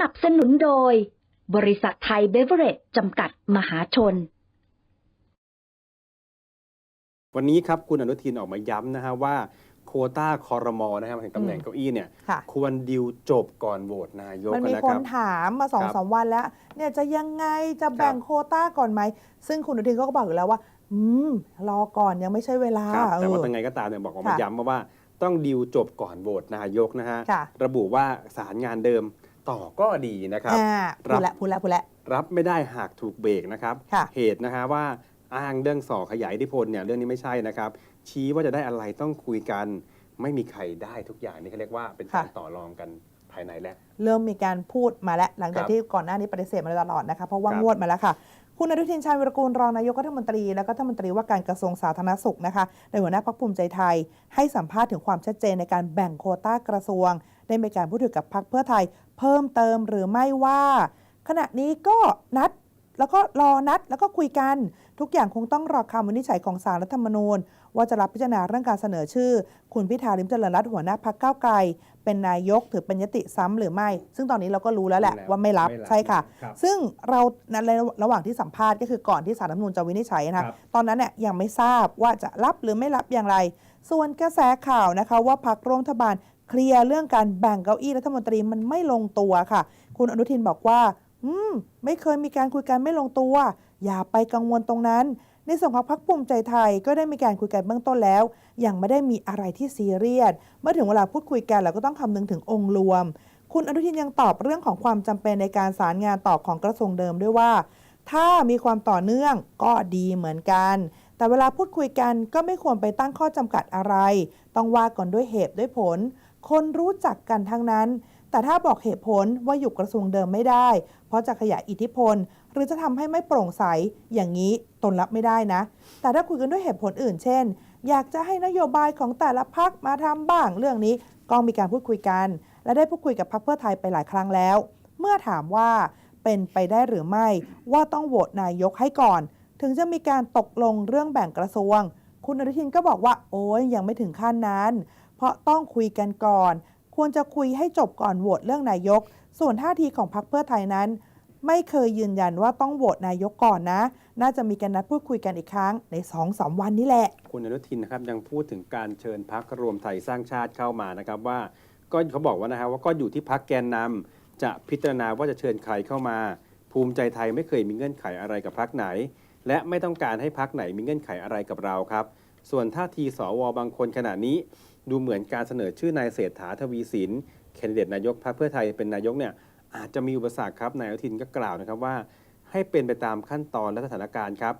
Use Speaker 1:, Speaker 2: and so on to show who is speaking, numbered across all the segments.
Speaker 1: นับสนุนโดย บริษัทไทยเบเวอเรจจำกัดมหาชน
Speaker 2: วันนี้ครับคุณอนุทินออกมาย้ำนะฮะว่าโควต้าคอรมอนะครับถึงตำแหน่ง
Speaker 3: อืม
Speaker 2: เก้าอี้เนี่ย
Speaker 3: ค่ะ
Speaker 2: ควรดิวจบก่อนโหวตนายก
Speaker 3: มันมี
Speaker 2: นะ
Speaker 3: ค
Speaker 2: คนรับ
Speaker 3: ถามมาสอง
Speaker 2: ครับ
Speaker 3: สามวันแล้ว เนี่ยจะยังไงจะแบ่ง
Speaker 2: ครับ
Speaker 3: โควต้าก่อนไหม ซึ่งคุณอนุทินเขาก็บอกอยู่แล้วว่า อืม รอก่อนยังไม่ใช่เวลา
Speaker 2: ครับแต่ว่า
Speaker 3: เออ
Speaker 2: เป็นไงก็ตามเนี่ยบอกออกมา
Speaker 3: ค่ะ
Speaker 2: ย้ำมาว่าต้องดิวจบก่อนโหวตนายกนะฮะ
Speaker 3: ค่ะ
Speaker 2: ระบุว่าสารงานเดิม ต่อก็ดีนะครับ
Speaker 3: อ่า
Speaker 2: รั
Speaker 3: พู
Speaker 2: บ
Speaker 3: ดละพูดละพูดละ
Speaker 2: รับไม่ได้หากถูกเบรกนะครับ
Speaker 3: ค่ะ
Speaker 2: เหตุนะฮะว่าอ้างเรื่องส่อขยายอิทธิพลเนี่ยเรื่องนี้ไม่ใช่นะครับ ชี้ว่าจะได้อะไรต้องคุยกัน ไม่มีใครได้ทุกอย่างนี่เขาเรียกว่าเป็นการ
Speaker 3: ค่ะ
Speaker 2: ต่อรองกันภายในแล้ว
Speaker 3: เริ่มมีการพูดมาแล้ว หลังจาก
Speaker 2: ครับ
Speaker 3: ที่ก่อนหน้านี้ปฏิเสธมาโดยตลอดนะคะ เพราะว่า
Speaker 2: ครับ
Speaker 3: งวดมาแล้วค่ะ คุณอนุทินชาญวิรกูลรองนายกรัฐมนตรี และก็รัฐมนตรีว่าการกระทรวงสาธารณสุขนะคะในหัวหน้าพักภูมิใจไทย ให้สัมภาษณ์ถึงความชัดเจนในการแบ่งโควต้ากระทรวง ได้มีการพูดถึงกับพักเพื่อไทย เพิ่มเติมหรือไม่ว่า ขณะนี้ก็นัดแล้วก็รอนัดแล้วก็คุยกัน ทุกอย่างคงต้องรอคำวินิจฉัยของศาลรัฐธรรมนูญ ว่าจะรับพิจารณาเรื่องการเสนอชื่อ คุณพิธาลิมเจริญรัตน์หัวหน้าพักก้าวไกล เป็นนายกถือเป็นยติซ้ำหรือไม่ ซึ่งตอนนี้เราก็รู้แล้วแหละ
Speaker 2: รู้แล้ว
Speaker 3: ว่าไม่รับ
Speaker 2: ไม่รับ
Speaker 3: ใช่ค่ะ
Speaker 2: ครับ
Speaker 3: ซึ่งเราในระหว่างที่สัมภาษณ์ก็คือก่อนที่สารรัฐธรรมนูญจะวินิจฉัยนะคะตอนนั้นเนี่ยยังไม่ทราบว่าจะรับหรือไม่รับอย่างไร ส่วนกระแสข่าวนะคะว่าพักร่วมรัฐบาล เคลียร์เรื่องการแบ่งเก้าอี้รัฐมนตรีมันไม่ลงตัวค่ะ คุณอนุทินบอกว่า อืม ไม่เคยมีการคุยกันไม่ลงตัว อย่าไปกังวลตรงนั้น ในส่วนของพรรคภูมิใจไทยก็ได้มีการคุยกันเบื้องต้นแล้ว ยังไม่ได้มีอะไรที่ซีเรียส เมื่อถึงเวลาพูดคุยกันเราก็ต้องคำนึงถึงองค์รวม คุณอนุทินยังตอบเรื่องของความจำเป็นในการสารงานต่อของกระทรวงเดิมด้วยว่า ถ้ามีความต่อเนื่องก็ดีเหมือนกันแต่เวลาพูดคุยกันก็ไม่ควรไปตั้งข้อจำกัดอะไร ต้องว่าก่อนด้วยเหตุด้วยผล คนรู้จักกันทั้งนั้น แต่ถ้าบอกเหตุผลว่าอยู่กระทรวงเดิมไม่ได้ เพราะจะขยายอิทธิพล หรือจะทำให้ไม่โปร่งใส อย่างนี้ตนรับไม่ได้นะ แต่ถ้าคุยกันด้วยเหตุผลอื่น เช่น อยากจะให้นโยบายของแต่ละพักมาทำบ้างเรื่องนี้ก็มีการพูดคุยกัน และได้พูดคุยกับพรรคเพื่อไทยไปหลายครั้งแล้ว เมื่อถามว่าเป็นไปได้หรือไม่ว่าต้องโหวตนายกให้ก่อน ถึงจะมีการตกลงเรื่องแบ่งกระทรวง คุณอนุทินก็บอกว่าโอ้ยยังไม่ถึงขั้นนั้น เพราะต้องคุยกันก่อน ควรจะคุยให้จบก่อนโหวตเรื่องนายก ส่วนท่าทีของพรรคเพื่อไทยนั้น ไม่เคยยืนยันว่าต้องโหวตนายกก่อนนะ น่าจะมีการนัดพูดคุยกันอีกครั้งใน2อสวันนี้แหละ
Speaker 2: คุณอนุทินนะครับยังพูดถึงการเชิญพักรวมไทยสร้างชาติเข้ามานะครับว่า ก็เขาบอกว่านะฮะว่าก็อยู่ที่พักแกนนำจะพิจารณาว่าจะเชิญใครเข้ามา ภูมิใจไทยไม่เคยมีเงื่อนไขอะไรกับพักไหน และไม่ต้องการให้พักไหนมีเงื่อนไขอะไรกับเราครับส่วนท่าทีสวบางคนขณะนี้ดูเหมือนการเสนอชื่อนายเศรษฐาทวีสินแคนดิเดตนายกพรรคเพื่อไทยเป็นนายกเนี่ยอาจจะมีอุปสรรคครับนายอนุทินก็กล่าวนะครับว่า ให้เป็นไปตามขั้นตอนและสถานการณ์ครับ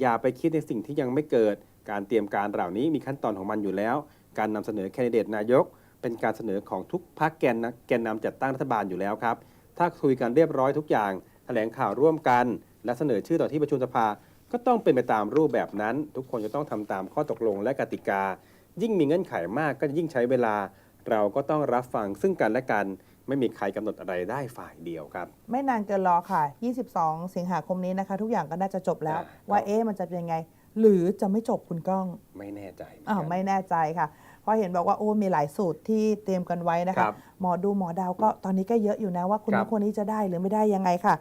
Speaker 2: อย่าไปคิดในสิ่งที่ยังไม่เกิด การเตรียมการเหล่านี้มีขั้นตอนของมันอยู่แล้ว การนำเสนอแคนดิเดตนายก เป็นการเสนอของทุกพรรคแกนนะแกนนำจัดตั้งรัฐบาลอยู่แล้วครับ ถ้าคุยกันเรียบร้อยทุกอย่างแถลงข่าวร่วมกัน และเสนอชื่อต่อที่ประชุมสภา ก็ต้องเป็นไปตามรูปแบบนั้น ทุกคนจะต้องทำตามข้อตกลงและกติกา ยิ่งมีเงื่อนไขมากก็จะยิ่งใช้เวลา เราก็ต้องรับฟังซึ่งกันและกันไม่มีใครกำหนดอะไรได้ฝ่ายเดียวครับ
Speaker 3: ไม่นานเกินรอค่ะ 22 สิงหาคมนี้นะคะ ทุกอย่างก็น่าจะจบแล้ว
Speaker 2: อ่า
Speaker 3: ว่า
Speaker 2: ครับ
Speaker 3: เอ๊ะมันจะเป็นยังไง หรือจะไม่จบคุณก้อง
Speaker 2: ไม่แน่ใจเหมือน
Speaker 3: อ้าว
Speaker 2: กัน
Speaker 3: ไม่แน่ใจค่ะเพราะเห็นบอกว่าโอ้มีหลายสูตรที่เตรียมกันไว้นะ
Speaker 2: ครั
Speaker 3: คะ
Speaker 2: บ
Speaker 3: หมอดูหมอดาวก็ตอนนี้ก็เยอะอยู่นะว่าคุณ
Speaker 2: ครั
Speaker 3: นั้
Speaker 2: บ
Speaker 3: นคนนี้จะได้หรือไม่ได้ยังไงค่ะ